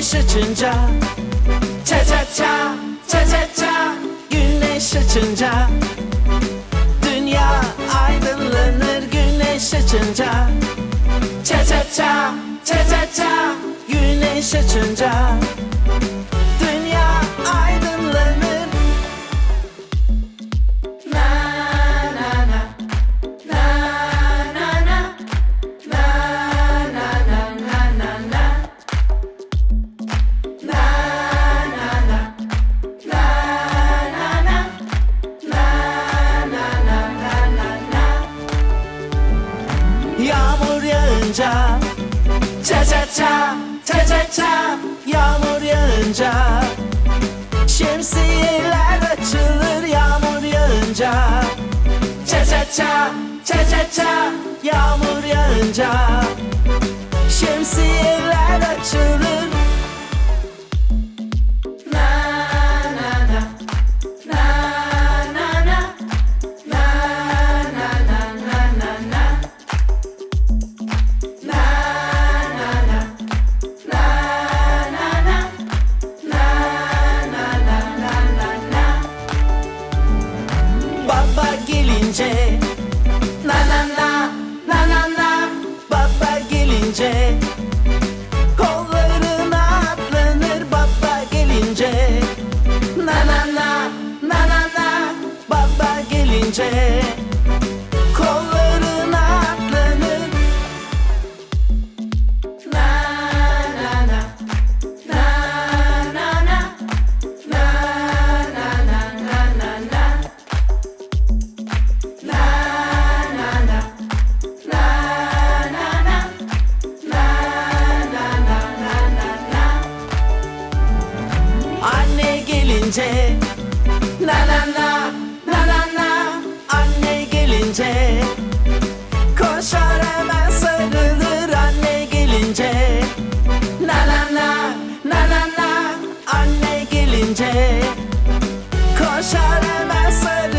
Güneş açınca Ça ça ça Ça ça ça Güneş açınca Dünya aydınlanır. Güneş açınca Ça ça ça Ça ça ça Güneş açınca Yağmur yağınca Ça ça ça Ça ça ça Yağmur yağınca Şemsiyeler açılır. Yağmur yağınca Ça ça ça Ça ça ça Yağmur yağınca gelince Kollarına atlanır Na na na. Na na na. Na na na na na na. Na na na. Na na na. Na na na na na na. Anne gelince Na na na gelince Koşar hemen sarılır anne gelince. Na na na na na na anne gelince. Koşar hemen sarılır